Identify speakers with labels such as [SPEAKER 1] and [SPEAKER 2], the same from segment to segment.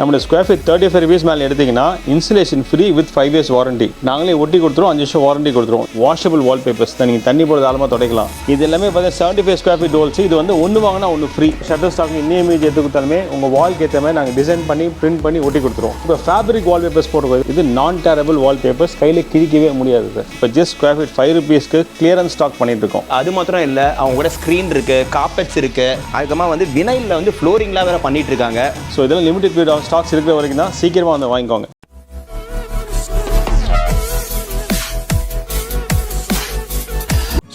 [SPEAKER 1] நம்மளோட square feet thirty five rupees மேலே எடுத்தீங்கன்னா insulation free with five years warranty நாங்களே ஒட்டி கொடுத்துருவோம் அஞ்சு வருஷம் வாரண்டி கொடுத்துருவோம். வாஷபிள் வால் பேப்பர்ஸ் தான் நீங்கள் தண்ணி போடுறது ஆழமாக துடைக்கலாம். இது எல்லாமே பார்த்தீங்கன்னா seventy five square feet rolls இது வந்து ஒன்று வாங்கினா ஒன்று ஃப்ரீ ஷட்டர் ஸ்டாக் இன்னும் இமேஜ் எடுத்து கொடுத்தாலுமே உங்கள் வால்க்கு ஏற்ற மாதிரி நாங்கள் டிசைன் பண்ணி பிரிண்ட் பண்ணி ஒட்டி கொடுத்துருவோம். இப்போ ஃபேப்ரிக் வால் பேப்பர்ஸ் போடுறது இது நான் டேரபிள் வால் பேப்பர்ஸ் கையில் கிழிக்கவே முடியாது இப்போ ஜஸ்ட் ஸ்கொயர் ஃபீட் ஃபைவ் ருபீஸ்க்கு கிளியரன்ஸ் ஸ்டாக் பண்ணிட்டு இருக்கோம்.
[SPEAKER 2] அது மாத்திரம் இல்லை அவங்க கூட ஸ்க்ரீன் இருக்கு கார்பெட்ஸ் இருக்கு. அதுக்கப்புறமா வந்து வினைலில் வந்து ஃப்ளோரிங்லாம் வேற பண்ணிட்டு இருக்காங்க.
[SPEAKER 1] ஸோ இதெல்லாம் லிமிடெட் பீரியட் ஆஃப் ஸ்டாக்ஸ் இருக்கிற வரைக்கும் தான் சீக்கிரமாக வந்து வாங்கிக்கோங்க.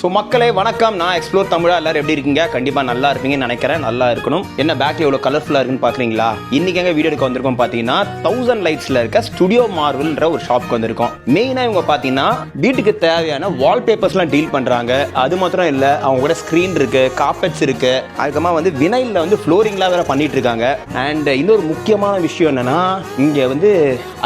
[SPEAKER 2] ஸோ மக்களே வணக்கம். நான் எக்ஸ்ப்ளோர் தமிழா எல்லாரும் எப்படி இருக்கீங்க? கண்டிப்பாக நல்லா இருப்பீங்கன்னு நினைக்கிறேன். நல்லா இருக்கணும். என்ன பேக்கில் எவ்வளோ கலர்ஃபுல்லாக இருக்குன்னு பார்க்குறீங்களா இன்றைக்கி எங்கே வீடியோ எடுக்க வந்திருக்கோம் பார்த்தீங்கன்னா தௌசண்ட் லைட்ஸில் இருக்க ஸ்டுடியோ மார்வல்ன்ற ஒரு ஷாப்க்கு வந்திருக்கோம். மெயினாக இவங்க பார்த்தீங்கன்னா வீட்டுக்கு தேவையான வால்பேப்பர்ஸ்லாம் டீல் பண்ணுறாங்க அது மாத்திரம் இல்லை அவங்க கூட ஸ்க்ரீன் இருக்கு கார்பெட்ஸ் இருக்கு. அதுக்கப்புறமா வந்து வினைலில் வந்து ஃப்ளோரிங்லாம் வேற பண்ணிட்டு இருக்காங்க. அண்ட் இன்னொரு முக்கியமான விஷயம் என்னென்னா இங்கே வந்து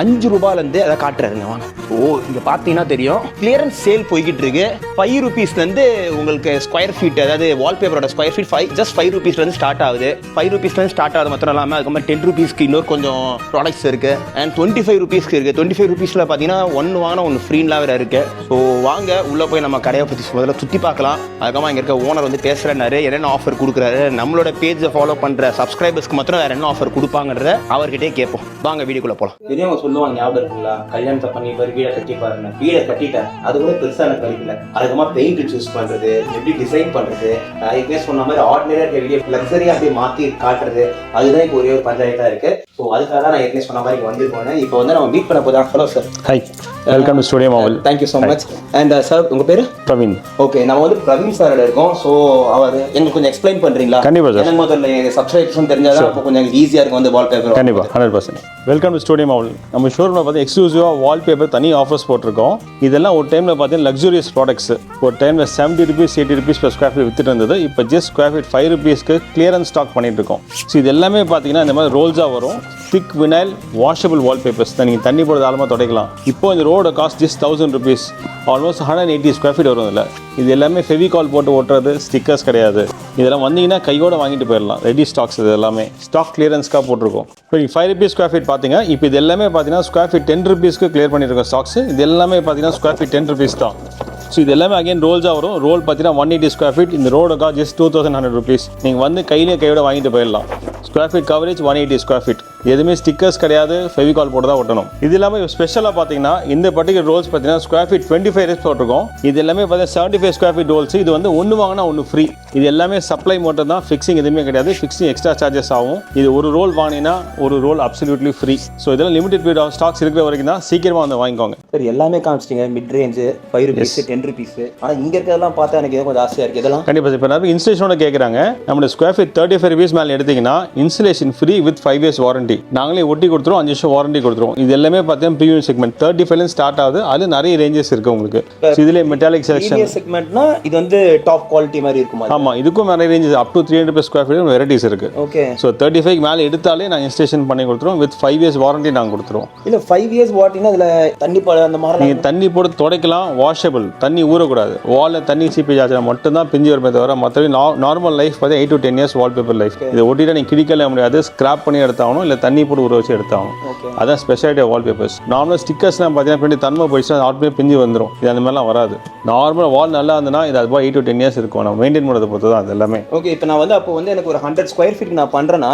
[SPEAKER 2] அஞ்சு ரூபாயிலேருந்து அதை காட்டுறாருங்க. வாங்க. ஓ இங்கே பார்த்தீங்கன்னா தெரியும். கிளியரன்ஸ் சேல் போய்கிட்டு இருக்கு. ஃபைவ் ருபீஸ்லேருந்து வந்து உங்களுக்கு ஸ்கொயர் ஃபீட் அதாவது வால்பேப்பரோட square feet five just five ருபீஸ்லேருந்து start ஆகுது. ஃபைவ் ருபீஸ்லேருந்து ஸ்டார்ட் ஆகுது மாத்திரம் இல்லாமல் அதுக்கப்புறம் டென் ருபீஸ்க்கு இன்னொரு கொஞ்சம் ப்ராடக்ட்ஸ் இருக்குது அண்ட் டுவெண்ட்டி ஃபைவ் ருபீஸ்க்கு இருக்குது டுவெண்ட்டி ஃபைவ் ருபீஸில் பார்த்தீங்கன்னா ஒன்று வாங்கினா ஒன்று ஃப்ரீன்லாம் வேற இருக்குது ஸோ வாங்க உள்ளே போய் நம்ம கடையை பற்றி முதல்ல சுற்றி பார்க்கலாம். அதுக்கப்புறம் இங்கே இருக்க ஓனர் வந்து பேசுகிறாரு என்னென்ன ஆஃபர் கொடுக்குறாரு. நம்மளோட பேஜை ஃபாலோ பண்ணுற சப்ஸ்கிரைபர்ஸ்க்கு மாத்திரம் வேறு என்ன ஆஃபர் கொடுப்பாங்கிறத அவர்கிட்டே கேட்போம். வாங்க வீடியோக்குள்ளே போகலாம் பெரியவங்க சொல்லுவாங்க ஞாபகம் இருக்குங்களா? கல்யாணத்தை பண்ணி பாரு வீடை கட்டி பாருங்க வீடை கட்டிட்டேன். அது கூட பெருசாக எனக்கு கழிக்கல அதுக்கப்புறமா பெயிண்ட் சூஸ் பண்ணுறது எப்படி டிசைன் பண்ணுறது ஏற்கனவே சொன்ன மாதிரி ஆர்டினரியாக இருக்க வீடியோ லக்ஸரியாக அப்படியே மாற்றி காட்டுறது அதுதான் இப்போ ஒரே ஒரு பஞ்சாயத்தாக இருக்கு. ஸோ அதுக்காக தான் நான் ஏற்கனவே சொன்ன மாதிரி வந்திருக்கோம் இப்போ வந்து நம்ம மீட் பண்ண போதான் hello sir
[SPEAKER 1] hi welcome to studio Marvel
[SPEAKER 2] thank you so much and sir உங்கள் பேர்?
[SPEAKER 1] பிரவீன்
[SPEAKER 2] ஓகே நம்ம வந்து பிரவீன் சாரோட இருக்கோம். ஸோ அவர் எங்களுக்கு கொஞ்சம் எக்ஸ்பிளைன் பண்றீங்களா?
[SPEAKER 1] கண்டிப்பா sir.
[SPEAKER 2] எனக்கு முதல்ல சப்ஸ்கிரைப்ஷன் தெரிஞ்சாதான் அப்போ கொஞ்சம் எங்களுக்கு ஈஸியா இருக்கும் வந்து வால் பேப்பர்
[SPEAKER 1] கண்டிப்பாக hundred percent welcome to studio Marvel நம்ம ஷோரூமில் பார்த்து எக்ஸ்க்ளூசிவாக வால்பேப்பர் தனி ஆஃபர்ஸ் போட்டிருக்கோம். இதெல்லாம் ஒரு டைமில் பார்த்தீங்கன்னா லக்ஸூரியஸ் ப்ராடக்ட்ஸ் ஒரு டைமில் seventy rupees eighty rupees per square feet வித்துட்டு இருந்தது. இப்போ ஜஸ்ட் ஸ்கொயர் ஃபீட் ஃபைவ் ருபீஸ்க்கு கிளியரன்ஸ் ஸ்டாக் பண்ணிட்டு இருக்கோம். ஸோ இது எல்லாமே பார்த்தீங்கன்னா இந்த மாதிரி ரோல்ஸாக வரும். திக் வினைல் வாஷபிள் வால்பேப்பர்ஸ் தான் நீங்கள் தண்ணி போடுறது ஆழமாக துடைக்கலாம். இப்போ இந்த ரோட cost just thousand rupees almost hundred eighty square feet வரும் இதில். இது எல்லாமே ஃபெவிகால் போட்டு ஓட்டுறது ஸ்டிக்கர்ஸ் கிடையாது. இதெல்லாம் வந்தீங்கன்னா கையோட வாங்கிட்டு போயிடலாம். ரெடி ஸ்டாக்ஸ் இது எல்லாமே. ஸ்டாக் கிளியரன்ஸ்க்காக போட்டிருக்கோம். இப்போ ஃபைவ் ருபீஸ் ஸ்கொயர் ஃபீட் பார்த்தீங்க இப்போ இது எல்லாமே பார்த்தீங்கன்னா ஸ்கொயர் ஃபீட் டென் ருபீஸ்க்கு கிளியர் பண்ணியிருக்கோம் ஸ்டாக்ஸ் இது எல்லாமே பார்த்தீங்கன்னா ஸ்கொயர் ஃபீட் டென் ருபீஸ் தான். ஸோ இது எல்லாமே அகைன் ரோல்ஸாக வரும். ரோல் பார்த்தீங்கன்னா ஒன் எயிட்டி ஸ்கொயர் ஃபீட் இந்த ரோடுக்கா just two thousand hundred rupees நீங்கள் வந்து கையிலே கையோட வாங்கிட்டு போயிடலாம். Square feet coverage one eighty square feet எதுவுமே ஸ்டிக்கர்ஸ் கிடையாது ஃபெவிகால் போட்டு தான் ஒட்டணும். இது இல்லாமல் ஸ்பெஷலாக பார்த்தீங்கன்னா இந்த பர்டிகுலர் ரோல்ஸ் பார்த்தீங்கன்னா square feet twenty five race போட்டிருக்கோம். இது எல்லாமே பார்த்தீங்கன்னா seventy five square feet rolls இது வந்து ஒன்று வாங்கினா ஒன்று ஃப்ரீ இது எல்லாமே சப்ளை மட்டும் தான் ஃபிக்ஸிங் எதுவுமே கிடையாது. ஃபிக்ஸிங் எக்ஸ்ட்ரா சார்ஜஸ் ஆகும். இது ஒரு ரோல் வாங்கினீங்கன்னா ஒரு ரோல் அப்சல்யூட்லி ஃப்ரீ ஸோ இதெல்லாம் லிமிடெட் பீரியட் ஆஃப் ஸ்டாக்ஸ் இருக்கிற வரைக்கும் தான் சீக்கிரமாக வந்து வாங்கிக்கோங்க.
[SPEAKER 2] சார் எல்லாமே காமிச்சிட்டீங்க. Mid range five rupees ten rupees ஆனா இங்க இருக்கிறதெல்லாம் பார்த்தா எனக்கு கொஞ்சம் ஆசையா இருக்கு. இதெல்லாம்?
[SPEAKER 1] கண்டிப்பாக இப்போ நிறைய இன்ஸ்டலேஷனோட கேட்குறாங்க நம்மளோட square feet thirty five rupees மேலே எடுத்தீங்கன்னா installation free with five years warranty நாங்களே ஒட்டி கொடுத்துருவோம் அஞ்சு வருஷம் வாரண்டி கொடுத்துருவோம். இது எல்லாமே பார்த்தீங்கன்னா ப்ரீமியம் செக்மெண்ட் தேர்ட்டி ஃபைவ்ல ஸ்டார்ட் ஆகுது. அது நிறைய ரேஞ்சஸ் இருக்கு உங்களுக்கு. இதுலேயே மெட்டாலிக் செலெக்ஷன்
[SPEAKER 2] செக்மெண்ட்னா இது வந்து டாப் குவாலிட்டி மாதிரி இருக்குமா
[SPEAKER 1] ஆமாம் இதுக்கும் நிறைய ranges up to three hundred square feet varieties இருக்கு.
[SPEAKER 2] ஓகே
[SPEAKER 1] ஸோ தேர்ட்டி ஃபைவ் மேலே எடுத்தாலே நாங்கள் இன்ஸ்டேஷன் பண்ணி கொடுத்துருவோம். வித் ஃபைவ் இயர்ஸ் வாரண்டி நாங்கள் கொடுத்துருவோம்.
[SPEAKER 2] இல்ல ஃபைவ் இயர்ஸ் வாட்டினா அதுல தண்ணி பழ அந்த மாதிரி
[SPEAKER 1] நீங்கள் தண்ணி போட்டு துடைக்கலாம். வாஷபிள் தண்ணி ஊறக்கூடாது. வாலில் தண்ணி சீப்பேஜ் ஆச்சுனா மட்டும்தான் பிஞ்சு வருமே தவிர மற்றபடி நார்மல் லைஃப் பார்த்தா eight to ten years wallpaper life இதை ஒட்டிட்டு நீங்கள் கிடிக்கல முடியாது. ஸ்கிராப் பண்ணி எடுத்தாகணும். இல்லை தண்ணி போட்டு ஊற வச்சு எடுத்தாகணும்.
[SPEAKER 2] ஓகே
[SPEAKER 1] அதான் ஸ்பெஷாலிட்டி வால்பேப்பர்ஸ் நார்மல் ஸ்டிக்கர்ஸ்லாம் பார்த்தீங்கன்னா பின்னாடி தன்மை போயிடுச்சுன்னா ஆட்டோமே பிஞ்சு வந்துடும் இது அந்த மாதிரிலாம் வராது. நார்மல் வால் நல்லா இருந்ததுன்னா இது அது எயிட் டு டென் இயர்ஸ் இருக்கும். நம்ம மெயின்டைன் பண்ணுறதை பொறுத்து தான் அது எல்லாமே.
[SPEAKER 2] ஓகே இப்போ நான் வந்து அப்போ வந்து எனக்கு ஒரு ஹண்ட்ரட் ஸ்கொயர் ஃபீட் நான்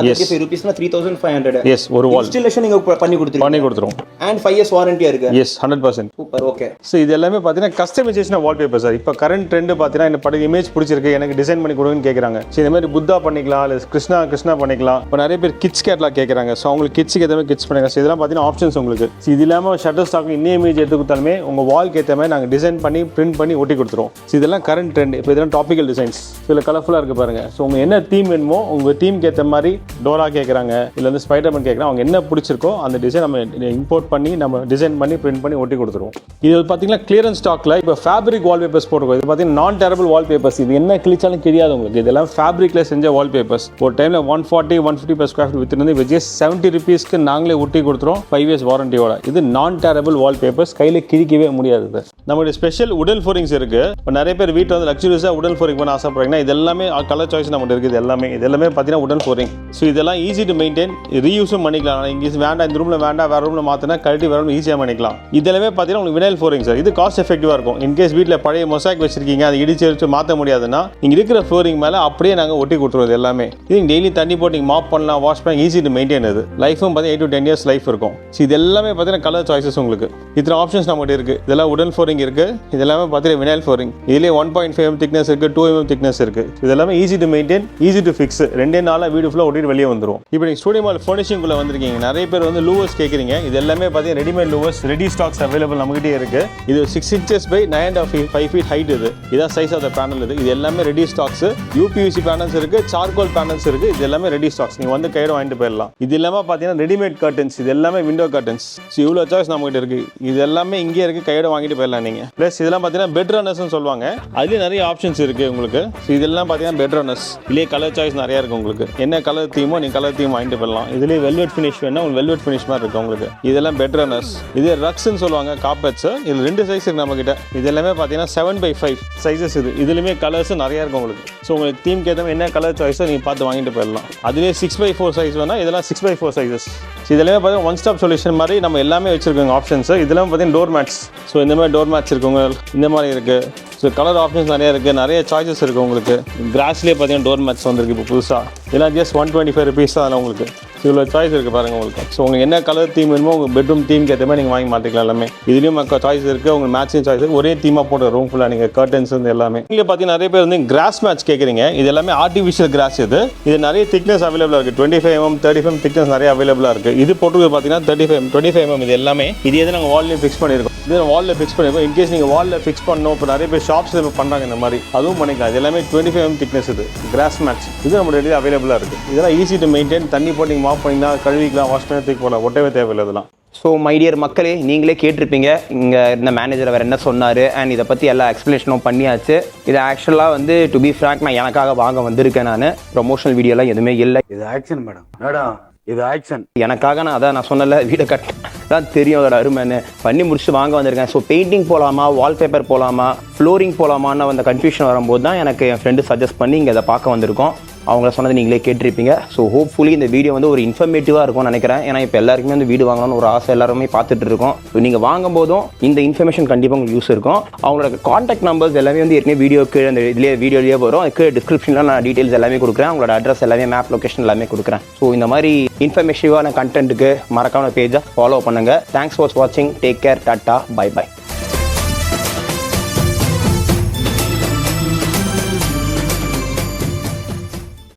[SPEAKER 2] thirty five ருபீஸ்னா three thousand five hundred
[SPEAKER 1] yes ஒரு வால்
[SPEAKER 2] இன்ஸ்டலேஷன் நீங்க ப- பண்ணி கொடுத்துருக்கீங்க.
[SPEAKER 1] பண்ணி கொடுத்துருவோம்.
[SPEAKER 2] அண்ட் ஃபைவ் இயர்ஸ் வாரண்டியா இருக்கு.
[SPEAKER 1] Yes hundred percent
[SPEAKER 2] super okay
[SPEAKER 1] so இது எல்லாமே பார்த்தீங்கன்னா கஸ்டமைசேஷன் வால்பேப்பர் சார் இப்போ கரண்ட் ட்ரெண்ட் பார்த்தீங்கன்னா இந்த படம் இமேஜ் பிடிச்சிருக்கு எனக்கு டிசைன் பண்ணி கொடுங்கன்னு கேட்குறாங்க ஸோ இந்த மாதிரி புத்தா பண்ணிக்கலாம் இல்லை கிருஷ்ணா கிருஷ்ணா பண்ணிக்கலாம். இப்போ நிறைய பேர் கிட்ஸ் கேட்லாம் கேட்குறாங்க ஸோ அவங்களுக்கு கிட்ஸுக்கு ஏற்ற மாதிரி கிட்ஸ் பண்ணுங்க. ஸோ இதெல்லாம் பார்த்தீங்கன்னா ஆப்ஷன்ஸ் உங்களுக்கு. ஸோ இது இல்லாமல் ஷட்டர் ஸ்டாக் இன்னும் இமேஜ் எடுத்து கொடுத்தாலுமே உங்கள் வால்க்கு ஏற்ற மாதிரி நாங்கள் டிசைன் பண்ணி பிரிண்ட் பண்ணி ஒட்டி கொடுத்துருவோம். ஸோ இதெல்லாம் கரண்ட் ட்ரெண்ட் இப்போ இதெல்லாம் டாப்பிக்கல் டிசைன்ஸ் இதில் கலர்ஃபுல்லாக இருக்குது பாருங்கள் ஸோ உங்கள் என்ன தீம் வேணுமோ உங்கள் டீமுக்கு ஏற்ற மாதிரி டோரா கேட்குறாங்க இல்லை வந்து ஸ்பைடர்மேன் கேட்குறாங்க அவங்க என்ன பிடிச்சிருக்கோ அந்த டிசைன் நம்ம இம்போர்ட் பண்ணி நம்ம டிசைன் பண்ணி பிரிண்ட் பண்ணி ஒட்டி கொடுத்துருவோம். இது பார்த்தீங்கன்னா கிளியரன்ஸ் ஸ்டாக்ல இப்போ ஃபேப்ரிக் வால்பேப்பர்ஸ் போட்டுருக்கோம். இது பார்த்தீங்கன்னா நான் டேரபிள் வால்பேப்பர்ஸ் இது என்ன கிழிச்சாலும் கிழியாது உங்களுக்கு. இதெல்லாம் ஃபேப்ரிக்ல செஞ்ச வால்பேப்பர்ஸ் ஒரு டைமில் one forty one fifty per square feet வித்துருந்து இப்போ ஜஸ்ட் செவன்ட்டி ருபீஸ்க்கு நாங்களே ஒட்டி கொடுத்துருவோம் ஃபைவ் இயர்ஸ் வாரண்டியோட இது நான் டேரபிள் வால்பேப்பர்ஸ் கையில் கிழிக்கவே முடியாது இது. நம்மளுடைய ஸ்பெஷல் உடல் ஃபோரிங்ஸ் இருக்கு. இப்போ நிறைய பேர் வீட்டில் வந்து லக்ஸுரியஸாக உடல் ஃபோரிங் பண்ண ஆசைப்படுறீங்கன்னா இது எல்லாமே uh, கலர் சாய்ஸ் நம்மகிட்ட இருக்குது எல்லாமே இது எல்லாமே பார்த்தீங்கன்னா உடல் ஃபோரிங் ஸோ இதெல்லாம் ஈஸி டு மெயின்டைன் ரீயூஸும் பண்ணிக்கலாம். இங்கே வேண்டாம் இந்த ரூமில் வேண்டாம் வேறு ரூமில் மாற்றினா கழட்டி வேறு ரூம் ஈஸியாக பண்ணிக்கலாம். இதெல்லாமே பார்த்தீங்கன்னா உங்களுக்கு வினைல் ஃபோரிங் சார் இது காஸ்ட் எஃபெக்டிவாக இருக்கும். இன்கேஸ் வீட்டில் பழைய மொசாக் வச்சிருக்கீங்க அதை இடிச்சு இடிச்சு மாற்ற முடியாதுன்னா இங்கே இருக்கிற ஃப்ளோரிங் மேலே அப்படியே நாங்கள் ஒட்டி கொடுத்துருவோம் எல்லாமே. இது டெய்லி தண்ணி போட்டு நீங்கள் மாப் பண்ணலாம் வாஷ் பண்ணலாம் ஈஸி டு மெயின்டைன் இது லைஃபும் பார்த்தீங்கன்னா eight to ten years life இருக்கும். ஸோ இது எல்லாமே பார்த்தீங்கன்னா கலர் சாய்ஸஸ் உங்களுக்கு. இத்தனை ஆப்ஷன்ஸ் நம்மகிட்ட இருக்குது இதெல்லாம் உடன் ஃபோரிங் இருக்குது இதெல்லாமே பார்த்தீங்கன்னா வினைல் ஃபோரிங் இதுலேயே ஒன் பாயிண்ட் ஃபைவ் திக்னஸ் இருக்குது டூ எம்எம் திக்னஸ் இருக்குது இது எல்லாமே easy to maintain easy to fix ரெண்டே நாளாக வீடு ஃபுல்லாக ஓட்டிட்டு வெளியே வந்துடும் இப்போ நீங்கள் ஸ்டூடியோ மால் ஃபர்னிஷிங்குள்ளே வந்திருக்கீங்க. நிறைய பேர் வந்து லூவர்ஸ் கேட்குறீங்க இது எல்லாமே பார்த்தீங்கன்னா readymade louvers ready stocks available நம்மகிட்டே இருக்குது இது six inches by nine of five feet height இது. இதான் சைஸ் ஆஃப் த பேனல் இது. இது எல்லாமே ரெடி ஸ்டாக்ஸ் யூபியூசி பேனல்ஸ் இருக்கு சார்கோல் பேனல்ஸ் இருக்கு. இது எல்லாமே ரெடி ஸ்டாக்ஸ் நீங்கள் வந்து கையோட வாங்கிட்டு போயிடலாம். இது இல்லாமல் பார்த்தீங்கன்னா ரெடிமேட் கர்டன்ஸ் இது எல்லாமே விண்டோ கர்டன்ஸ் ஸோ இவ்வளோ சாய்ஸ் நம்மகிட்ட இருக்குது இது எல்லாமே இங்கே இருக்குது கையோட வாங்கிட்டு போயிடலாம் நீங்கள் ப்ளஸ் இதெல்லாம் பார்த்தீங்கன்னா பெட் ரன்னர்ஸ்னு சொல்லுவாங்க. அதுலேயும் நிறைய ஆப்ஷன்ஸ் இருக்குது உங்களுக்கு. ஸோ இதெல்லாம் பார்த்தீங்கன்னா பெட் ரன்னர்ஸ் இதுலேயே கலர் சாய்ஸ் நிறையா இருக்குது உங்களுக்கு. என்ன கலர் தீமோ நீங்கள் கலர் தீம் வாங்கிட்டு போயிடலாம். இதுலேயே வெல்வெட் ஃபினிஷ் வேணா உங்களுக்கு வெல்வெட் ஃபினிஷ் மாதிரி இருக்கும் உங்களுக்கு. இதெல்லாம் பெட் ரன்னர்ஸ் இது ரக்ஸ்ன்னு சொல்லுவாங்க காப்பெட்ஸ் இது ரெண்டு சைஸ் இருக்கு நம்ம இது எல்லாமே பார்த்தீங்கன்னா செவன் பை ஃபைவ் சைஸஸ் இது. இதுலையுமே கலர்ஸ் நிறையா இருக்கும் உங்களுக்கு. ஸோ உங்களுக்கு தீம் ஏற்ற என்ன கலர் சாய்ஸோ நீங்கள் பார்த்து வாங்கிட்டு போயிடலாம். அதுலேயே சிக்ஸ் பை ஃபோர் சைஸ் வேணால் இதெல்லாம் சிக்ஸ் பை ஃபோர் சைஸஸ் இதுலேயுமே பார்த்தீங்கன்னா ஒன் ஸ்டாப் சொல்யூஷன் மாதிரி நம்ம எல்லாமே வச்சிருக்கோங்க ஆப்ஷன்ஸ் இதெல்லாம் பார்த்தீங்கன்னா டோர் மேட்ஸ் ஸோ இந்த மாதிரி டோர் மேட்ஸ் இருக்குங்க இந்த மாதிரி இருக்குது ஸோ கலர் ஆப்ஷன்ஸ் நிறைய இருக்குது நிறைய சாய்ஸஸ் இருக்குது உங்களுக்கு. கிராஸ்லேயே பார்த்தீங்கன்னா டோர் மேட்ஸ் வந்திருக்கு இப்போ புதுசாக இதெல்லாம் just one twenty five rupees தான் அதில் உங்களுக்கு. இவ்வளோ சாய்ஸ் இருக்குது பாருங்கள் உங்களுக்கு. ஸோ உங்களுக்கு என்ன கலர் தீம் வேணுமோ உங்கள் பெட்ரூம் தீம் ஏற்ற மாதிரி நீங்கள் வாங்கி மாற்றிக்கலாம் எல்லாமே. இதுலேயும் சாய்ஸ் இருக்குது உங்களுக்கு மேட்சிங் சாய்ஸ் ஒரே தீமாக போட்டு ரூம் ஃபுல்லாக நீங்கள் கர்டன்ஸ் வந்து எல்லாமே. இங்கே பார்த்தீங்கன்னா நிறைய பேர் வந்து கிராஸ் மேட்ச் கேட்குறீங்க இது எல்லாமே ஆர்டிஃபிஷியல் கிராஸ் இது. இது நிறைய திக்னஸ் அவைலபிளாக இருக்குது twenty five M thirty five thickness நிறைய அவைலபிளாக இருக்குது இது போட்டு பார்த்தீங்கன்னா thirty five twenty five M இது எல்லாமே. இது எது நாங்கள் வால்லையும் ஃபிக்ஸ் பண்ணியிருக்கோம் இது வாலில் ஃபிக்ஸ் பண்ணியிருக்கோம் இன்கேஸ் நீங்கள் வாலில் ஃபிக்ஸ் பண்ணணும் இப்போ நிறைய பேர் ஷாப்ஸ் பண்ணுறாங்க இந்த மாதிரி. அதுவும் பண்ணிக்கலாம். இது எல்லாமே டுவெண்ட்டி ஃபைவ் எம் திக்னஸ் இது. கிராஸ் மேட்ச் இது நம்ம ரெடி அவைலபிளாக இருக்குது இதெல்லாம் ஈஸி டு மெயின்டைன் தண்ணி போட்டு நீங்கள் மாப் பண்ணிங்கன்னா கழுவிக்கலாம் வாஷ் பண்ணி தூக்கி போகலாம் ஒட்டவே தேவையில்லை இதெல்லாம்.
[SPEAKER 2] ஸோ மைடியர் மக்களே நீங்களே கேட்டிருப்பீங்க. இங்கே இருந்த மேனேஜர் வேறு என்ன சொன்னார்? அண்ட் இதை பற்றி எல்லா எக்ஸ்ப்ளனேஷனும் பண்ணியாச்சு. இது ஆக்சுவலாக வந்து டு பி ஃப்ராங்க் நான் எனக்காக வாங்க வந்திருக்கேன் நான். ப்ரொமோஷனல் வீடியோலாம் எதுவுமே இல்லை.
[SPEAKER 3] இது ஆக்ஷன் மேடம் மேடம் இது ஆக்ஷன்
[SPEAKER 2] எனக்காக நான் அதான் நான் சொன்னல வீடை கட் தான் தெரியும் அதோட அருமைன்னு பண்ணி முடிச்சுட்டு வாங்க வந்திருக்கேன். ஸோ பெயிண்டிங் போகலாமா வால்பேப்பர் போகலாமா ஃப்ளோரிங் போகலாமான்னு அந்த கன்ஃபியூஷன் வரும்போது தான் எனக்கு என் ஃப்ரெண்டு சஜஸ்ட் பண்ணி இங்கே அதை பார்க்க வந்திருக்கோம். அவங்கள சொன்னது நீங்களே கேட்டிருப்பீங்க. ஸோ ஹோப்ஃபுல்லி இந்த வீடியோ வந்து ஒரு இன்ஃபர்மேட்டிவாக இருக்கும்னு நினைக்கிறேன். ஏன்னா இப்போ எல்லாருக்குமே வந்து வீடு வாங்கணும்னு ஒரு ஆசை எல்லாருமே பார்த்துட்டு இருக்கோம். ஸோ நீங்கள் வாங்கும்போதும் இந்த இன்ஃபர்மேஷன் கண்டிப்பாக உங்களுக்கு யூஸ் இருக்கும். அவங்களோட காண்டாக்ட் நம்பர்ஸ் எல்லாமே வந்து ஏற்கனவே வீடியோ கீழே அந்த இதுலேயே வீடியோலேயே வரும். அதுக்கு டிஸ்கிரிப்ஷனில் நான் டீட்டெயில்ஸ் எல்லாமே கொடுக்குறேன். அவங்களோட அட்ரஸ் எல்லாமே மேப் லொகேஷன் எல்லாமே கொடுக்குறேன். ஸோ இந்த மாதிரி இன்ஃபர்மேட்டிவான கண்டென்ட்டுக்கு மறக்காம பேஜை ஃபாலோ பண்ணுங்கள் தேங்க்ஸ் ஃபார் வாட்சிங் take care ta ta bye bye